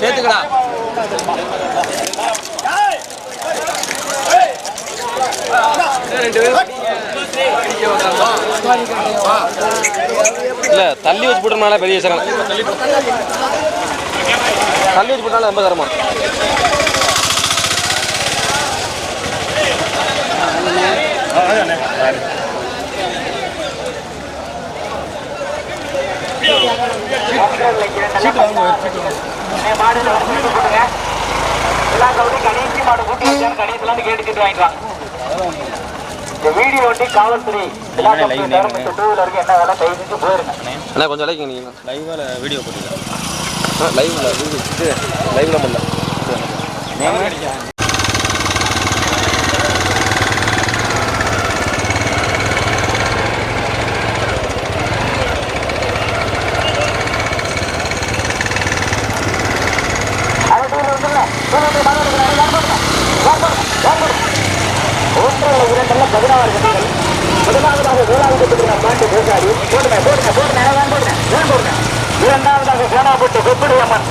சேர்த்துக்கடா. இல்ல தள்ளி வச்சு போட்டோம்னால பெரிய விஷயம் தள்ளி வச்சு போட்டாலும் ரொம்ப வீடியோ ஒட்டி காவல்துறை என்ன வேலை? கை செஞ்சு போயிருங்க. அண்ணா கொஞ்சம் லைக் நீங்க. லைவ்ல வீடியோ போட்டுருக்கேன் லைவ்ல வீடியோ லைவ்ல பண்ணல ஒன்றரை இரண்டல்ல பதினாறு கட்டிகள் முதலாவதாக வேளாண் கட்டுகிறார் பாண்டு பேசாடி போடுங்க போடுங்க போடுங்க வேன் போடுங்க வேன் போடுங்க இரண்டாவதாக அம்மன்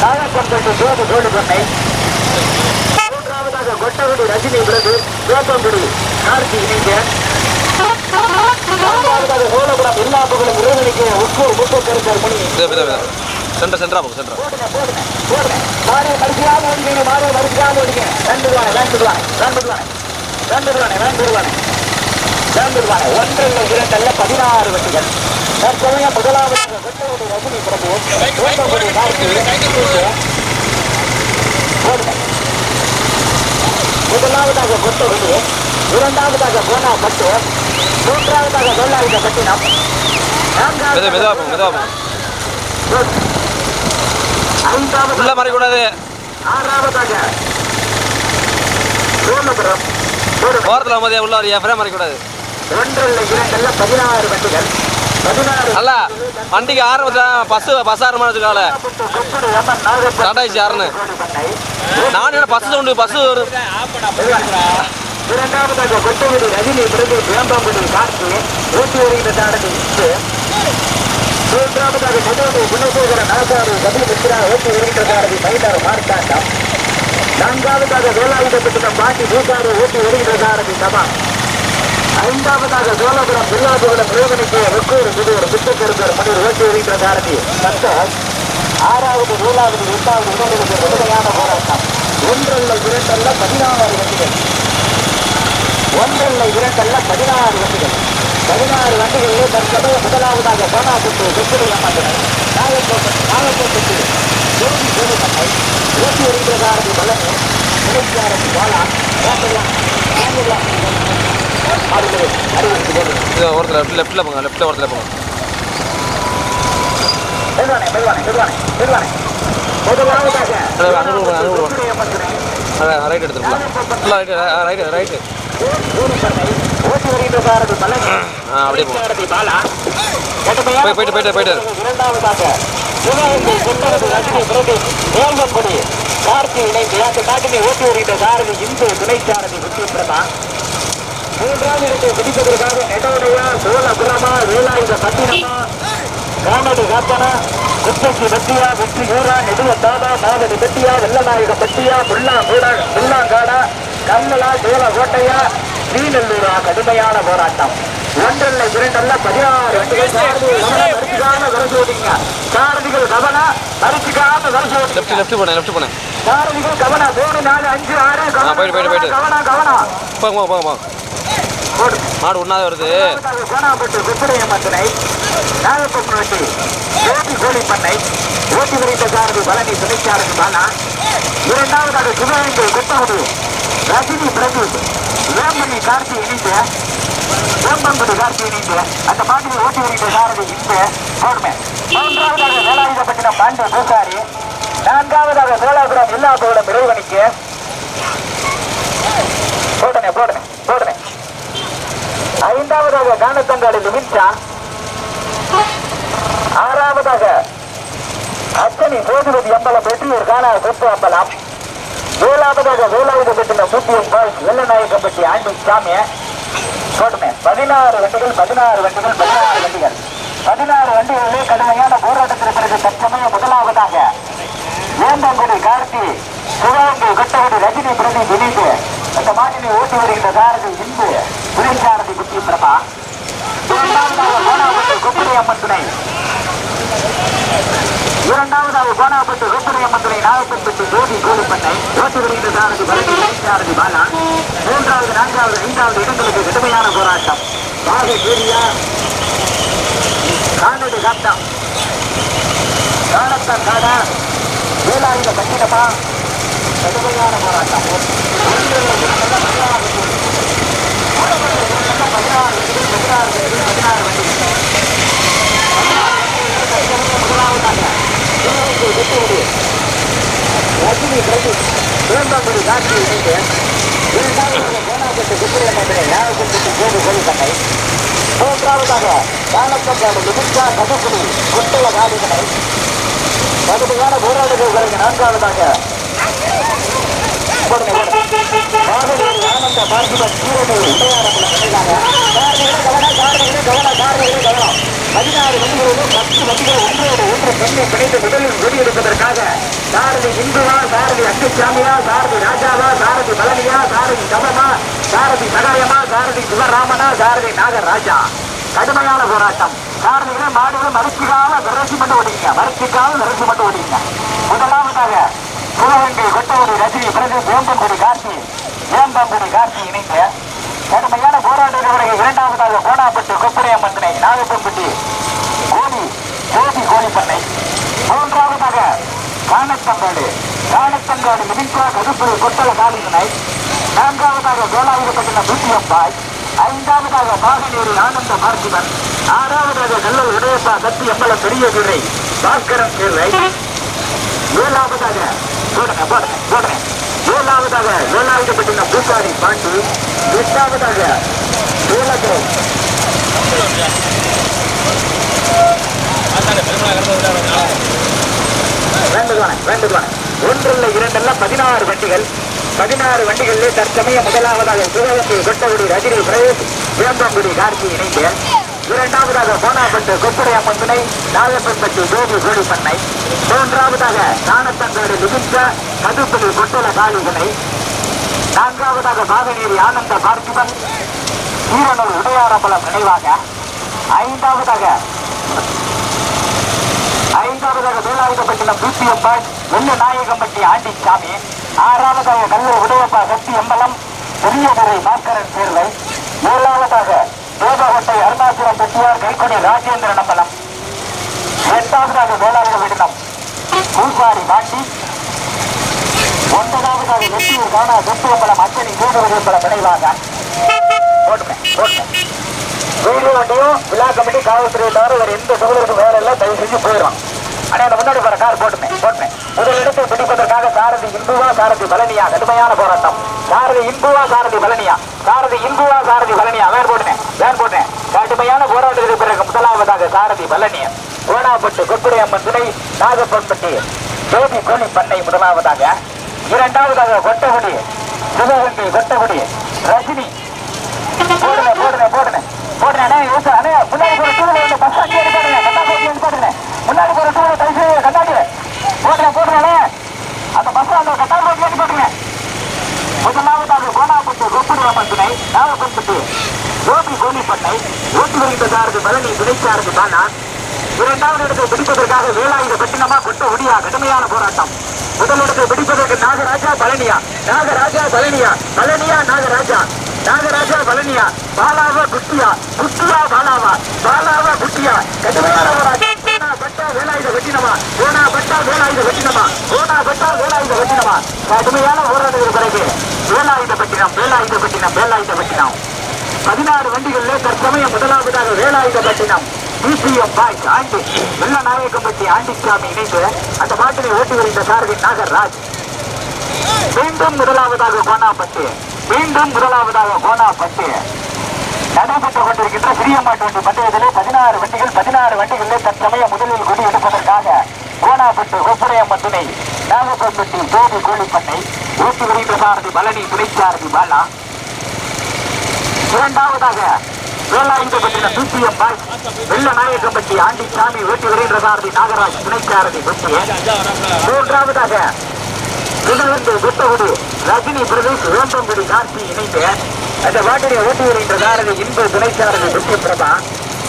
நாகப்பட்டு சோது சோடு பண்ணை மூன்றாவதாக கொட்டகுடி ரஜினி விருது வேப்பங்குடி கார்த்தி இணைந்த நான்காவதாக சோழபுரம் எல்லா புகழும் இறைவனுக்கு உட்கூர் முப்பத்தெருக்கர் மணி சென்டர் சென்டரா போகும் போடுங்க மாடு மறுபடியாக ஓடிக்கணும் மாடு மறுபடியாக ஓடிக்கணும் ரெண்டு ரூபாய் ரெண்டு ரூபாய் ரெண்டு ரூபாய் ரெண்டு ரூபாய் ரெண்டு ரூபாய் ரெண்டு ரூபாய் ஒன்றில் இரண்டல்ல பதினாறு வண்டிகள் தற்சமயம் முதலாவது வெட்டவுடைய ரஜினி பிரபு ஓட்டக்கூடிய முதலாவதாக கொட்டகுடி இரண்டாவதாக கோனா பட்டு மூன்றாவதாக வெள்ளாயுத பட்டினம் ஐந்தாவது மறைக்கூடாது ஆறாவதாக ஒரு ஓரத்தில் உள்ள என் ஃப்ரேம் மறைக்கூடாது ஒன்றில் இரண்டல்ல பதினாறு வண்டிகள். அல்ல வண்டிக்கு ஆரம்பத்தில் பஸ்ஸு பஸ் ஆரம்பிச்சதுக்கால ஸ்டார்ட் ஆயிடுச்சு யாருன்னு நான் என்ன பஸ் உண்டு பஸ் வரும் இரண்டாவதாக கொட்டகுடி ரஜினி பிரபு வேம்பாம்புடி கார்த்தி ஊட்டி வருகின்ற தாடகை இன்று மூன்றாவதாக நடுவது குணசேகர நாசாரு கபில் மித்ரா ஊட்டி வருகின்ற தாடகை மயிலாறு மார்த்தாண்டம் நான்காவதாக வேலாயுதப்பட்டினம் பாட்டி பூசாரு ஊட்டி வருகின்ற தாடகை சபா ஐந்தாவதாக சோழபுரம் பில்லாபுரம் பிரயோகனுக்கு வெக்கூர் புதூர் புத்தக்கருப்பர் மணி ஓட்டி வருகின்ற தாரதி சந்தோஷ் ஆறாவது நூலாவது எட்டாவது இடங்களுக்கு முழுமையான போராட்டம். ஒன்றல்ல இரண்டல்ல பதினாறு வண்டிகள். ஒன்றல்ல இரண்டல்ல பதினாறு வண்டிகள். பதினாறு வண்டிகளிலே தற்சமய முதலாவதாக சோனாபுத்து வெற்றிலை அம்மாத்தினர் நாகக்கோட்டை நாகக்கோட்டைக்கு ஜோதி ஜோதிமன்னை ஓட்டி வருகிற தாரதி பழனி இலக்கியாரதி பாலா ராமலாம் ராமலாம் இது ஒருத்தர் லெஃப்ட் லெஃப்ட்டில் போங்க லெஃப்ட்டில் ஒருத்தர் போங்க. ரைட் எடுத்துருக்கலாம் ரைட்டு ரைட்டு ரைட்டு அப்படியே போய் போயிட்டு போயிட்டு போயிட்டு இணைந்து அந்த காட்டினை ஓட்டி வருகின்ற சாரதி இந்து துணை சாரதி விஷ்ணு மூன்றாவது இடத்தை பிடிப்பதற்காக நெடோடையா சோழபுரமா வேலாயுத பட்டினமா காமடி காப்பனா குப்பைக்கு வெட்டியா வெற்றி ஊரா நெடுவ தாதா மாவடி வெட்டியா வெள்ளநாயக பட்டியா முல்லா மூடா முல்லாங்காடா கல்லலா சோழ கோட்டையா ஸ்ரீநல்லூரா கடுமையான போராட்டம். ஒன்றல்ல இரண்டல்ல பதினாறு சாரதிகள் கவனம் மறுச்சுக்காம லெஃப்ட் லெஃப்ட் போனேன் லெஃப்ட் போனேன். சாரதிகள் கவனம் மூணு நாலு அஞ்சு ஆறு போயிட்டு. கவனம் கவனம் போங்க போங்க போங்க. மாடு ஒன்றாவது வருது. கோணாம்பட்டு குப்படைய மந்தனை நாகப்பட்டினட்டி ஜோதி கோழி பண்ணை ஓட்டி வரைந்த சாரதி பழனி துணைச்சாரதி பாலா இரண்டாவதாக சிவகங்கை குத்தகுடி ரஜினி பிரதீப். வேம்பனி கார்த்தி இணைந்து வேம்பங்குடி கார்த்தி இணைந்து அந்த பாட்டில் ஓட்டி வரைந்த சாரதி இந்த போடுமே. மூன்றாவதாக வேலாயுதப்பட்டினம் பாண்டிய பூசாரி நான்காவதாக சோழாபுரம் இல்லாதோட இறைவனுக்கு ஐந்தாவதாக கானத்தங்காளி லிமின்ஷா ஆறாவதாக அச்சனி சோதிபதி அம்பலம் வெற்றியூர் காண சொத்து அம்பலம். ஏழாவதாக வேலாயுத பெற்றின சூப்பியம் பாய்ஸ் வெள்ளநாயக்கப்பட்டி ஆண்டி சாமிய போட்டுமே. பதினாறு வண்டிகள் பதினாறு வண்டிகள் பதினாறு வண்டிகள். பதினாறு வண்டிகளிலே கடுமையான போராட்டத்திற்கு பிறகு தற்சமய முதலாவதாக வேந்தங்குடி கார்த்தி சிவகங்கை கட்டகுடி ரஜினி பிரதி இணைந்து அந்த மாட்டினை ஓட்டி வருகின்ற சாரதி இந்து புரிஞ்சாரதி குட்டி பிரபா. இரண்டாவதாக கோணாபட்டு குப்படி துணை இரண்டாவதாக கோணாபட்டு குப்படி துணை நாகப்பட்டு ஜோதி கோலிப்பண்ணை ஓட்டி வருகின்ற சாரதி பழனி பாலா. மூன்றாவது நான்காவது ஐந்தாவது இடங்களுக்கு கடுமையான போராட்டம். பாகை ஏரியா காணொலி காட்டம் காணத்தான் காடா வேலாயுத கட்டிடமா கடுமையான போராட்டம். ரஜினி பிரதி சிவம்பங்குடி காட்சி இணைந்து இரண்டாவதாக கோணாப்பட்டு குப்பைய மந்திரை ஞாபகத்துக்கு போது கோழிக்கட்டை மூன்றாவதாக காணத்தக்காடு மிகுந்தா கதுக்குடி குட்டல காடுகளை கடுமையான போராட்டங்கள் நான்காவதாக பதினாறு வண்டிகளிலும் பத்து வண்டிகள் ஒன்றோடு ஒன்று பெண்ணை பிணைத்து முதலில் வெடியெடுப்பதற்காக. சாரதி இந்துவா சாரதி அங்குசாமியா சாரதி ராஜாவா சாரதி பழனியா சாரதி சமமா சாரதி சகாயமா சாரதி சிவராமனா சாரதி நாகராஜா. கடுமையான போராட்டம். சாரதிகளே மாடுகளும் மறுச்சிக்காம விரசி மட்டும் ஓடிங்க மறுச்சிக்காம விரசி மட்டும் ஓடிங்க முதலாவதாக சிவகங்கை கொட்டகுடி ரஜினி பிறகு வேம்பங்குடி கார்த்தி வேம்பங்குடி கார்த்தி இணைந்த கடுமையான போராட்டத்திற்கு பிறகு இரண்டாவதாக கோணாப்பட்டு கொப்பரையம்மன் திணை நாகப்பன்பட்டி கோடி ஜோதி கோழிப்பண்ணை. மூன்றாவதாக காணத்தங்காடு காணத்தங்காடு மிதிக்கா கருப்பு கொட்டல காலினை நான்காவதாக வேளாயுதப்பட்டின பூத்தியம்பாய். ஐந்தாவதாக பாகநேரி ஆனந்த பார்த்திபன். ஆறாவதாக நல்ல உடையப்பா சத்தி அம்பல பெரிய வீரை பாஸ்கரன் ஏழாவதாக போடுங்க போடுங்க போடுங்க ஏழாவதாக வேலாயுதப்பட்டின பூசாரி பாண்டி எட்டாவதாக சோழகோ வேண்டுவானே வேண்டுவானே ஒன்றல்ல இரண்டல்ல பதினாறு வண்டிகள். பதினாறு வண்டிகளிலே தற்சமய முதலாவதாக சிவகங்கை கொட்டகுடி ரஜினி பிரதேஷ் வேம்பங்குடி கார்த்தி இணைந்து இரண்டாவதாக கோனாப்பட்டு கொப்புரை அம்மன் துணை நாகப்பன்பட்டி ஜோதி கோடி பண்ணை மூன்றாவதாக காணத்தங்காடு லிகிச்ச மதுப்புலி கொட்டல காளி நான்காவதாக பாகநேரி ஆனந்த பார்த்திபன். ஈரனூர் உடையாரம்பலம் நினைவாக. ஐந்தாவதாக ஐந்தாவதாக வேலாயுதப்பட்டினம் பிபிஎம் வெள்ள நாயகம்பட்டி ஆண்டிச்சாமி. ஆறாவதாக கல்லூர் உடையப்பா சக்தி அம்பலம் பெரியதுரை பாஸ்கரன் சேர்வை. ஏழாவதாக தேவகோட்டை அருணாச்சலம் பெட்டியார் கைக்குடி ராஜேந்திரன் அம்பலம் எட்டாவதாக வேலாயுதப்பட்டினம் பூசாரி பாட்டி ஒன்பதாவதாக வெற்றியூர் காணா சொத்துவம்பலம் அச்சனி கூடுவதம்பலம் நினைவாக போட்டுமே வீடியோ வண்டியும் விழா கமிட்டி காவல்துறையை தவிர வேறு எந்த சூழலுக்கும் வேற எல்லாம் தயவு செஞ்சு போயிடும் ஆனால் முன்னாடி போற கார் போட்டுமே போட்டுமே. முதல் இடத்தை பிடிப்பதற்காக சாரதி இந்துவா சாரதி பழனியா கடுமையான போராட்டம். சாரதி இந்துவா சாரதி பழனியா. சாரதி இந்துவா சாரதி பழனியா வேறு போட்டுனேன் நான் போட்டேன். கடுமையான போராட்டத்திற்கு பிறகு முதலாவதாக சாரதி பழனி ஓனாப்பட்டு கொக்குடை அம்மன் துணை நாகப்பன்பட்டி ஜோதி கோழி பண்ணை முதலாவதாக. இரண்டாவதாக கொட்டகுடி சிவகங்கை கொட்டகுடி ரஜினி. போடுங்க போடுங்க போடுங்க. போடுறேன் முன்னாடி ஒரு டூவில் வந்து பஸ் அங்கே போடுறேன் கண்ணா போட்டு போடுறேன் முன்னாடி ஒரு டூவில் கழிச்சு கண்ணாடி போடுறேன் போடுறேனே அந்த பஸ் அந்த கண்ணா போட்டு போட்டுறேன் முதலாவதாக கோணாப்பட்டு கொக்குடை அம்மன் நாகப்பன்பட்டி கோபி கோலிப்பட்டை ஓட்டி வருகின்ற சாரதி பழனி துணைச்சாரதி பாலா இரண்டாவது இடத்தை பிடிப்பதற்காக வேலாயுத பட்டினமா கொட்ட ஒடியா கடுமையான போராட்டம் முதல் இடத்தை பிடிப்பதற்கு நாகராஜா பழனியா நாகராஜா பழனியா பழனியா நாகராஜா நாகராஜா பழனியா பாலாவா குட்டியா குட்டியா பாலாவா பாலாவா குட்டியா கடுமையான போராட்டம் ஓனா பட்டா வேலாயுத வெட்டினமா ஓனா பட்டா வேலாயுத வெட்டினமா ஓனா பட்டா வேலாயுத வெட்டினமா கடுமையான போராட்டத்திற்கு பிறகு வேலாயுத பட்டினம் வேலாயுத பட்டினம் வேலாயுத பட்டினம் பதினாறு வண்டிகளிலே தற்சமயம் முதலாவதாக வேலாயுதப்பட்டினம் டிசிஎம் பாய்ஸ் ஆண்டி வெள்ளநாயக்கம்பட்டி ஆண்டிச்சாமி இணைந்து அந்த மாட்டினை ஓட்டி வருகின்ற சார்பின் நாகர்ராஜ் மீண்டும் முதலாவதாக கோனாப்பட்டு மீண்டும் முதலாவதாக கோனாப்பட்டு நடைபெற்றுக் கொண்டிருக்கின்ற சிறியம்மாட்டு வண்டி. பந்தயத்திலே பதினாறு வண்டிகள் பதினாறு வண்டிகளிலே தற்சமயம் முதலில் கொடி எடுப்பதற்காக கோனாப்பட்டு ஒப்புரையம்மன் துணை நாகப்பட்டி கோபி கோழிப்பட்டை ஊட்டி வருகின்ற சாரதி பழனி துணைச்சாரதி பாலா. இரண்டாவதாக வேலாயுதப்பட்டினம் பிசிஎம் பாய் வெள்ள நாயக்கம்பட்டி ஆண்டிச்சாமி ஓட்டி வருகின்ற சாரதி நாகராஜ் துணைச்சாரதி பற்றிய. மூன்றாவதாக இதிலிருந்து புத்தகுடி ரஜினி பிரதேஷ் வேம்பங்குடி கார்த்தி இணைந்து அந்த வாட்டினை ஓட்டி வருகின்ற சாரதி இன்பு துணைச்சாரதி வெற்றி பிரபா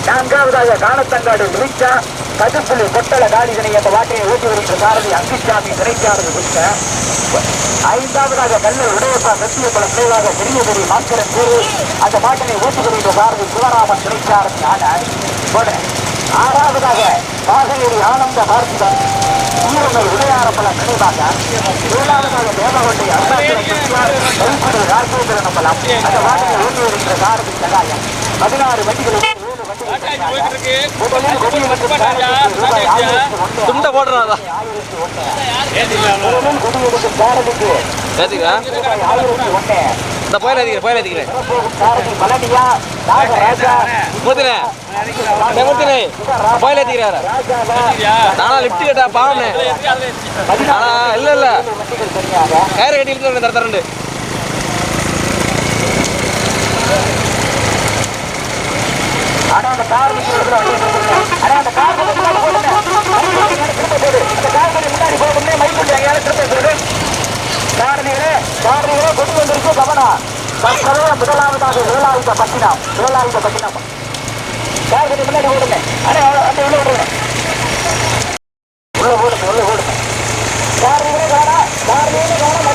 நான்காவதாக காணத்தங்காடு முடிச்சா கதுப்புள்ளி கொட்டள காளிதனை அந்த வாட்டினை ஓட்டி வருகின்ற சாரதி அங்கிச்சாமி துணைச்சாரதி புத்த ஐந்தாவதாக கல்லூர் உடையப்பா வெற்றிய பல குறைவாக பெரிய பெரிய மாத்திரன் கூறு அந்த மாட்டினை ஓட்டி வருகின்ற சாரதி சிவராமன் துணைச்சாரதி ஆனார் ஆறாவதாக பாகநேரி ஆனந்த பார்த்திபன் ஈரமை உதயாரப்பல நினைவாக ஏழாவதாக கைக்குடி ராஜேந்திரன் அம்பலம் அந்த வாட்டினை ஓட்டி வருகின்ற சாரதி சகாயம். பதினாறு வண்டிகளில் ஏழு வண்டிகள் முதலில் கொடி மற்றும் சாரதிக்கு ரூபாய் ஆயிரத்தி ஒன்று துண்டை போடுறாதா ஆயிரத்தி ஒன்று ஆயிரத்தி ஒன்று இந்த புயல் ஏத்திக்கிறேன் புயல் ஏத்திக்கிறேன். சாரதி மூத்தினே மூத்தினே புயல் ஏத்திக்கிறாரு. நானா லிஃப்ட் கேட்டா பாவனே இல்ல இல்ல. கயிறு கட்டி இழுத்து தர தரண்டு. அந்த கார் நிக்கிறதுல அந்த கார் முன்னாடி போடுங்க. முன்னாடி மைக் கொண்டு திரும்ப காரணிகளே, காரணிகளே, கொண்டு வந்திருக்கு கவனம். தற்சமயம் முதலாவதாக Velayuthapattinam Velayuthapattinam car முன்னாடி ஓடுங்க அண்ணே அந்த உள்ள ஓடுங்க உள்ள ஓடுங்க உள்ள ஓடுங்க காரணிகளே வேணாம் காரணிகளே வேணாம்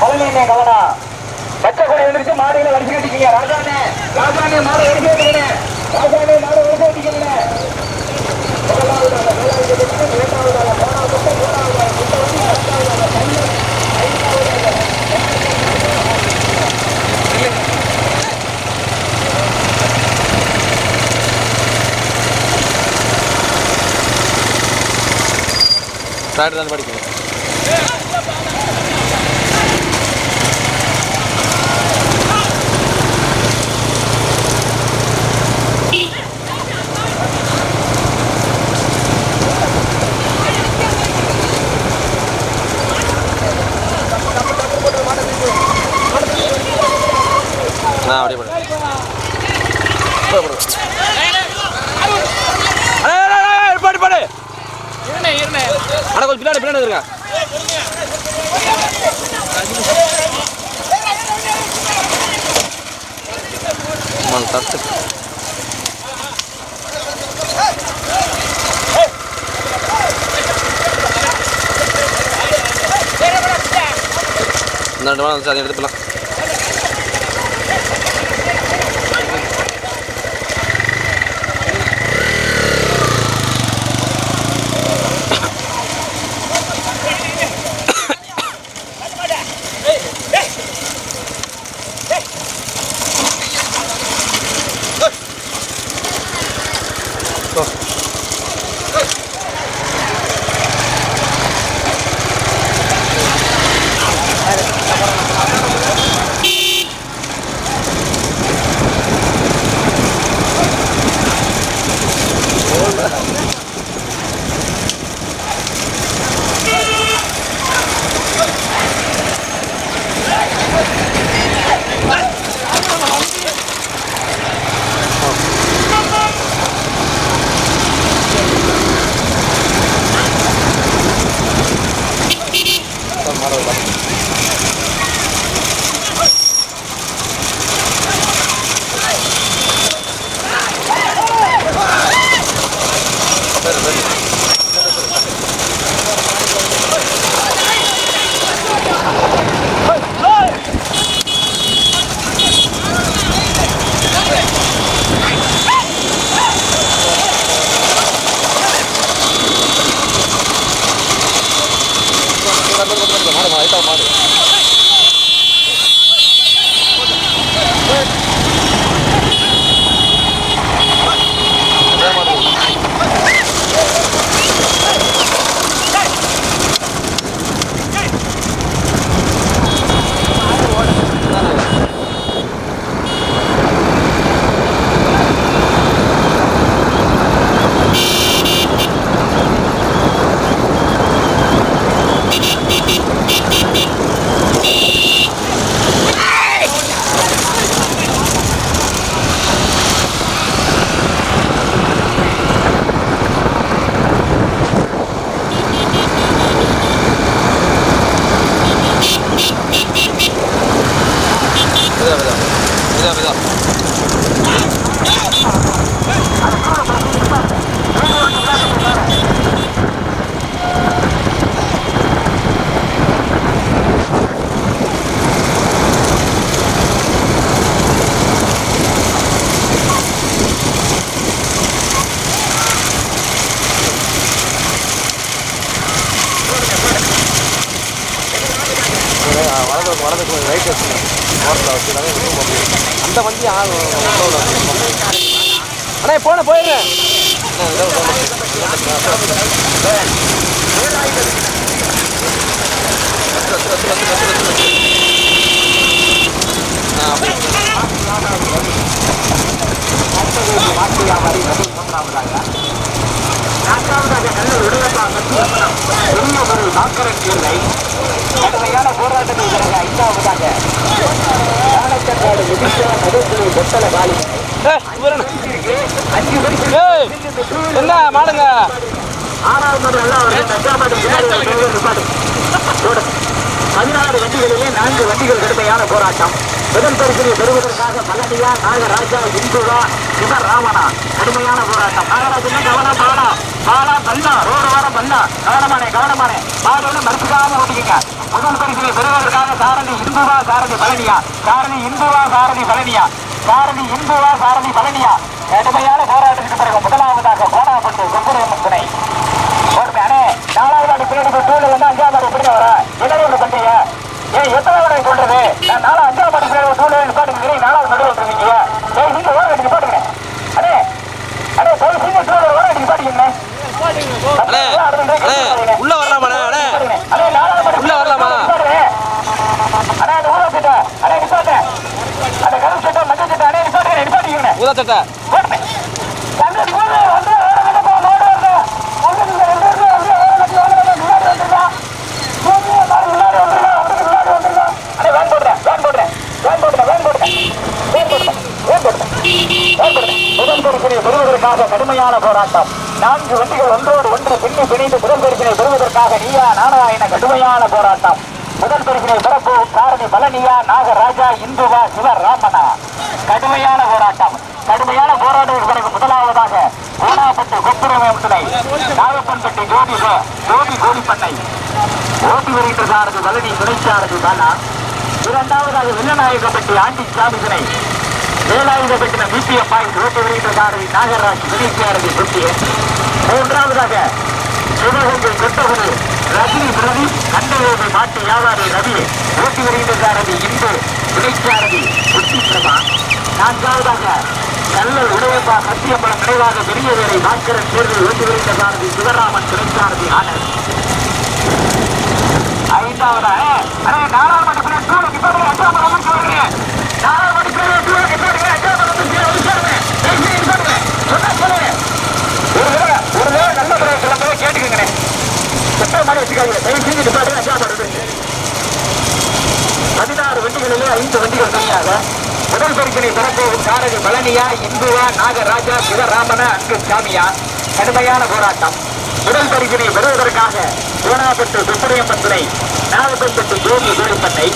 மறுபடியும் கவனம். பச்சை கொடை வந்துருச்சு, மாடுகளை வரிசை கட்டிக்கங்க. ராஜாண்ணே, மாடு வரிசை ராஜானே ராஜாண்ணே, மாடு வரிசை கட்டிக்கங்க. முதலாவதாக வேலாயுத பட்டினம், இரண்டாவதாக கோணாப்பட்டு, மூணாவதாக குட்டவண்டி, நான்காவதாக கண்ணன், ஐந்தாவதாக டிராக்டர் தான் படிக்கணும் நான் அப்படியே போடு. போடு, போடு. அடே, அடே, அடே, அடே, பாடு, பாடு. அட கொஞ்சம் பின்னாடி பின்னாடி இருங்க தட்டு இந்த ரெண்டு வாரம் அதை எடுத்துக்கலாம் வலது வலது ரைட் வச்சுங்க ஓரத்தில் வச்சுனாலே இன்னும் போக முடியும் அந்த வண்டி ஆ- அண்ணா போன போயிருங்க அண்ணா, இதோ இதோ ஆ, அப்படி. கடுமையான போராட்டத்தில் பிறகு ஐந்தாவதாக. யானைக்கட்டாடு மிதிக்க நடுப்புள்ளி பொட்டல காலி ஏய், இவரு அஞ்சு மணிக்கு ஏய், என்ன மாடுங்க? ஆறாவது எல்லாம் வருது. நச்சாபாடு பின்னாடி ஒரு பெரிய. பதினாறு வண்டிகளிலே நான்கு வண்டிகள் கடுமையான போராட்டம். முதல் பரிசினை பெறுவதற்காக பழனியா நாகராஜா இந்துவா சிவராமனா. கடுமையான போராட்டம். நாகராஜன் கவனம் பாலா பாலா பல்லா ரோடு வாரம் பல்லா கவனமானே கவனமானே. பாலோட மறுப்புக்காம ஓட்டிக்கிங்க முதல் பரிசினை பெறுவதற்காக சாரதி இந்துவா சாரதி பழனியா. சாரதி இந்துவா சாரதி பழனியா. சாரதி இந்துவா சாரதி பழனியா. கடுமையான போராட்டத்துக்கு பிறகு முதலாவதாக கோடாப்பட்டு சுப்பிரமணியன் துணை ஒரு அண்ணே நாலாவது அடி பின்னாடி போய் வந்து அஞ்சாவது அடி பின்னாடி வர என்ன ஒன்று பண்றீங்க? ஏன் எத்தனை வரை சொல்றது? நான் நாலு அஞ்சாவது அடி பின்னாடி டூல நிப்பாட்டுங்க நாலாவது நடுவில் வந்துருக்கீங்க ஏய் நீங்க ஓர அடி நிப்பாட்டுங்க அண்ணே அண்ணே போய் சீனியர் டூல ஓர அடி நிப்பாட்டுங்க அண்ணே அண்ணே உள்ள வரலாமாண்ணே அண்ணே அண்ணே நாலாவது அடி உள்ள வரலாமா? அண்ணே அந்த ஊரை சட்டை அண்ணே நிப்பாட்டு அந்த கருப்பு சட்டை மஞ்சள் சட்டை அண்ணே நிப்பாட்டுங்க நிப்பாட்டிக்கங்க ஊதா சட்டை போடுமே தங்கச்சி போடு வந்து ஓரங்கட்ட போ நோடு வந்து உங்களுக்கு ரெண்டு பேரும் வந்து ஓரங்கட்டி ஓரங்கட்டி முன்னாடி வந்துருக்கா பூமி எல்லாரும் முன்னாடி வந்துருக்கா அவருக்கு முன்னாடி வந்துருக்கா அண்ணே வேன் போடுறேன் வேன் போடுறேன் வேன் போடுறேன் வேன் போடுறேன் வேன் போடுறேன் வேன் போடுறேன் வேன் போடுறேன் முதல் பரிசினை பெறுவதற்காக கடுமையான போராட்டம். நான்கு வண்டிகள் ஒன்றோடு ஒன்று பின்னி பிணைந்து முதல் பரிசினை பெறுவதற்காக நீயா நானா என கடுமையான போராட்டம். முதல் பரிசினை பெறப்போம் காரணி பழனியா நாகராஜா இந்துவா சிவராமனா கடுமையான போராட்டம். கடுமையான போராட்டத்திற்கு பிறகு முதலாவதாக கோலாப்பட்டு கொப்புரமயம் நாகப்பன்பட்டி ஜோதி ஜோதி கோடிப்பண்ணை ஓட்டி வருகின்ற சாரதி பழனி துணைச்சாரதி பாலா. இரண்டாவதாக வில்லநாயகப்பட்டி ஆண்டி சாமி வேலாயுதப்பட்டின பிபிஎஃப் பாயிண்ட் ஓட்டி வருகின்ற சாரதி நாகராஜ் துணைச்சாரதி சுட்டிய. மூன்றாவதாக சிவகங்கை கொட்டகுரு ரஜினி பிரதி கண்டவேதி மாட்டு வியாபாரி ரவி ஓட்டி வருகின்ற சாரதி இந்து துணைச்சாரதி சுட்டி பிரபா. நான்காவதாக கல்லல் உடையப்பா சத்தியம்பலம் நினைவாக பெரிய வேலை பாஸ்கரன் தேர்தல் ஓட்டி வருகின்ற சாரதி சிவராமன் துணைச்சாரதி ஆனந்த். ஐந்தாவதா? அண்ணே நாலாவது பிள்ளை டூல கிட்ட அஞ்சாவது வந்து சொல்றீங்க பிள்ளை கேட்டுக்கங்கண்ணே. மாதிரி வச்சுக்காதீங்க. தயவு செஞ்சு பதினாறு வண்டிகளிலே ஐந்து வண்டிகள் தனியாக முதல் பரிசனை பெறப்போகும் சாரதி பழனியா இந்துவா நாகராஜா சிவராமன அங்கு சாமியா கடுமையான போராட்டம். முதல் பரிசனை பெறுவதற்காக கோணாப்பட்டு சுப்பிரமணியம்மன் துணை நாகப்பட்டு ஜோதி வேலுப்பட்டை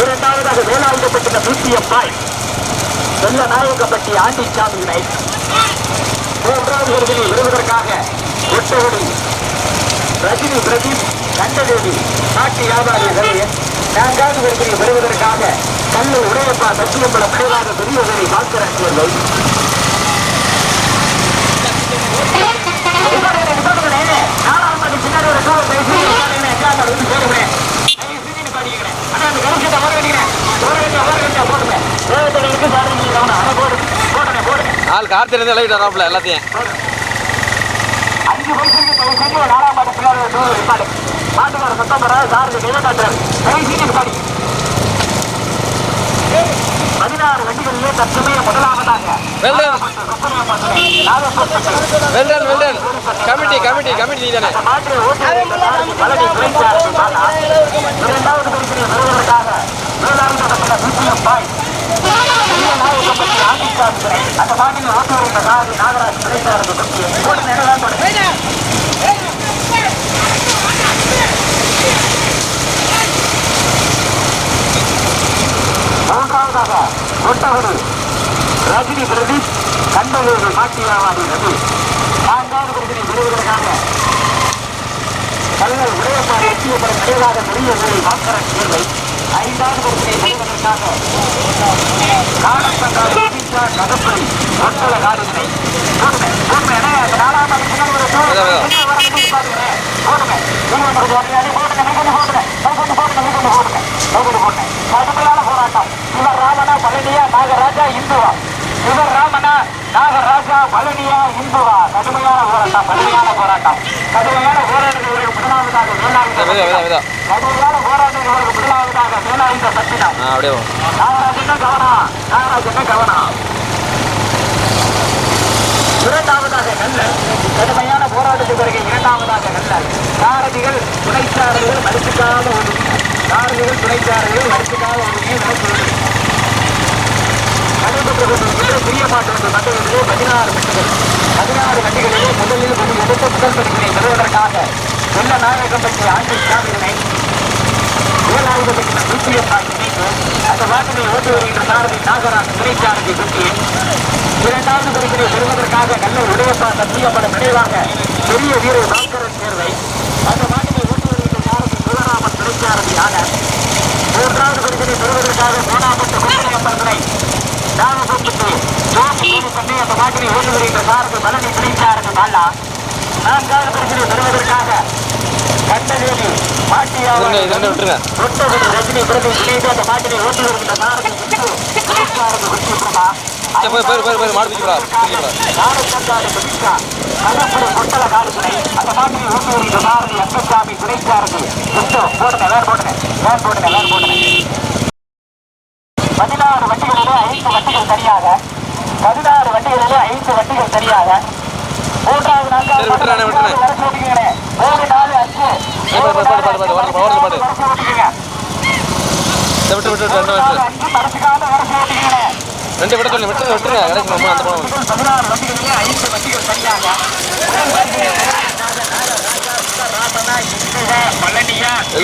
இரண்டாவதாக வேலாயுதப்பட்டின பூத்தியம் செல்ல வெள்ள ஆண்டி ஆண்டிச்சாமி மூன்றாவது பரிசனை பெறுவதற்காக ஒட்டகுடி ரஜினி பிரதீப் கண்டதேவி நாட்டு வியாபாரிகள் நான்காவது விருதினை பெறுவதற்காக கல்லு உடையப்பா சத்தியம்பலம் விரைவாக பெரியவரை பின்னாடி போடுங்க போடுங்க ஆள் கார்த்தி இருந்து இளவிட்டாராப்ல எல்லாத்தையும். அஞ்சு வயசுக்கு நாலாம் பாட்டு பிள்ளையார் பாட்டுக்கார சத்தம் வர சாருக்கு தயவு செஞ்சு நிப்பாடி பதினாறு வண்டிகளிலே தற்சமயம் முதலாவதாக well done well done committee committee committee நீ தானே. இரண்டாவது வேளாண் பாய். அந்த பாட்டில் நாகராஜ் குறைந்தார் மூன்றாவதாக ஒட்டகுடு ரஜினி பிரதீப் கண்டவேறு மாட்டி வியாபாரி ரவி நான்காவது பிரச்சனை பெறுவதற்காக கல்லல் உடையப்பாடு எட்டியப்பட நிறைவாக பெரிய ஊரை பாஸ்கரன் தேர்வை ஐந்தாவது பிரச்சனை காலப்பட்டாடு ஒடிசா கதப்படி ஒட்டல அந்த நாலாம் போராட்டம். பழனியா நாகராஜா இந்துவா? இவர் ராமனா? நாகராஜா பழனியா இந்துவா? கடுமையான போராட்டம் கடுமையான போராட்டம். கடுமையான போராட்டங்களுக்கு முதலாவதாக விதா விதா வேளாண் கடுமையான போராட்டங்களுக்கு முதலாவதாக வேளாயுத சத்தினம் ஆ அப்படியே வா. நாகராஜன் கவனம் நாகராஜன் கவனம் இரண்டாவதாக கல்லல் கடுமையான போராட்டத்துக்கு பிறகு இரண்டாவதாக கல்லல் சாரதிகள் துணைச்சாரதிகள் மறுத்துக்காக ஒதுங்க சாரதிகள் துணைச்சாரதிகள் மறுத்துக்காக ஒதுங்கி நடத்துவது நடைபெற்று கொண்டிருக்கின்ற மண்டலத்திலே பதினாறு பதினாறு வண்டிகளிலே முதலில் ஒரு எடுத்த முதல் பரிசினை பெறுவதற்காக வெள்ள நாயகம் பற்றி சாமியினை அந்த வாட்டினை ஓட்டு வருகின்ற சாரதி நாகராஜ் துணைச்சாரதி பற்றி இரண்டாவது பரிசினை பெறுவதற்காக நல்ல உடையப்பா சத்தியப்பட நினைவாக பெரிய வீரர் பாஸ்கரன் தேர்வை. அந்த வாட்டினை ஓட்டி வருகின்ற சாரதி சிவராமன் துணைச்சாரதி ஆக மூன்றாவது பரிசினை பெறுவதற்காக மூணாமட்டு குப்பனையப்பன் துணை ராமபுரத்துக்கு ஜோதி ஜோதி பண்ணி அந்த வாட்டினை ஓட்டி வருகின்ற சாரதி பழனி துணைச்சாரதி பாலா. நான்காவது பரிசினை பெறுவதற்காக கண்டவேலி மாட்டியாவை இருங்க, இது ரெண்டும் விட்டுருங்க. ஒட்டகுடி ரஜினி பிரதி இணைந்து அந்த மாட்டினை ஓட்டி வருகின்ற சாரதி சரி, போய் போய் போய் போய் மாடு பிடிக்கிறா பிடிக்கிறா நாடகத்தாடு பிரதிஷ்டா கருப்புடு கொட்டல காடுகளை அந்த மாட்டினை ஓட்டி வருகின்ற சாரதி துணைச்சாரதி வேறு வேறு வேறு பதினாறு வண்டிகளிலே ஐந்து வண்டிகள் சரியாக பதினாறு வண்டிகளிலே ஐந்து சரியாக மூன்றாவது நான்காவது விட்டுறேன், விட்டுறேன். மூணு நாலு அஞ்சு பாடு, பாடு, பாடு, பாடு, விட்டு விட்டு ரெண்டு விட்டு. ரெண்டு விட சொல்லி விட்டுருங்க நம்ம அந்த போனோம்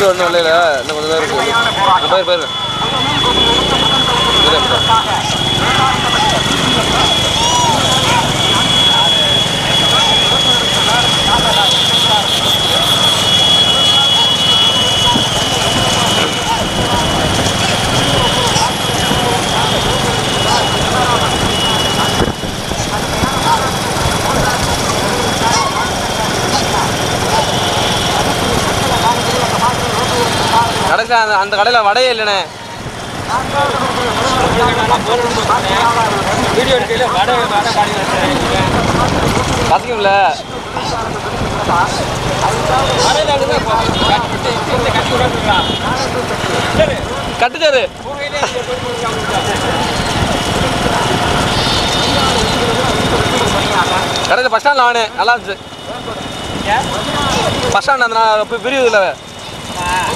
ஒன்றும் இல்லை இல்லை இன்னும் கொஞ்சம் போயிரு போயிரு கடைசியில் அந்த அந்த கடையில் வடையே இல்லைண்ணே. வீடியோ எடுக்கையில் வடை வடை கசிக்கும்ல கட்டுச்சாரு கடையில் பஸ் ஸ்டாண்டில் வாங்கினேன். நல்லா இருந்துச்சு. பஸ் ஸ்டாண்ட் அந்த நான் பிரிவு இல்லை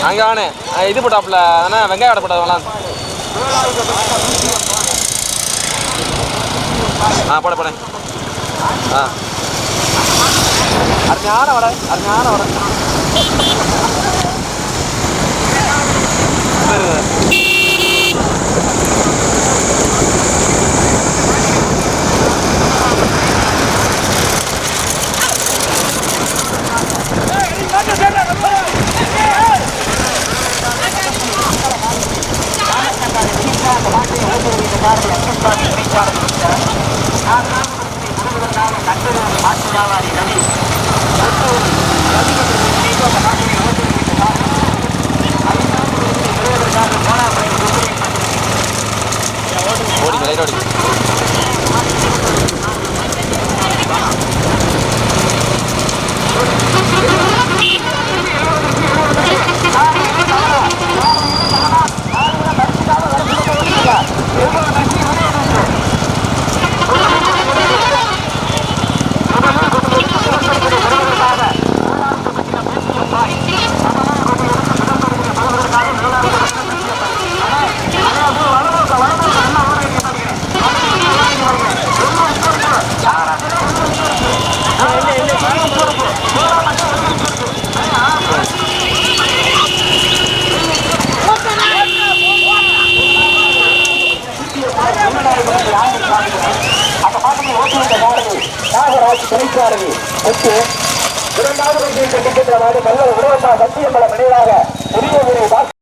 அங்கே ஆனே இது போட்டாப்புல. ஆனால் வெங்காய வடை போட்டாங்களாம் ஆ போட போட. ஆ. அருமையான வடை அருமையான வடை. அந்த நாட்டை உழைப்பதற்கு காரணம் எஸ்எஸ்ஆர் இணைப்பாளர் இருக்கிறார் நாகராஜபுரத்தை விடுவதற்காக நண்பர்கள் மாற்று வியாபாரி ரவி ஓடி. விளையாடி துணைக்காரதி இரண்டாவது வண்டியை கட்டிக்கின்ற நாடு கல்லூர் உருவத்தா சத்தியம்பலம் ஒரு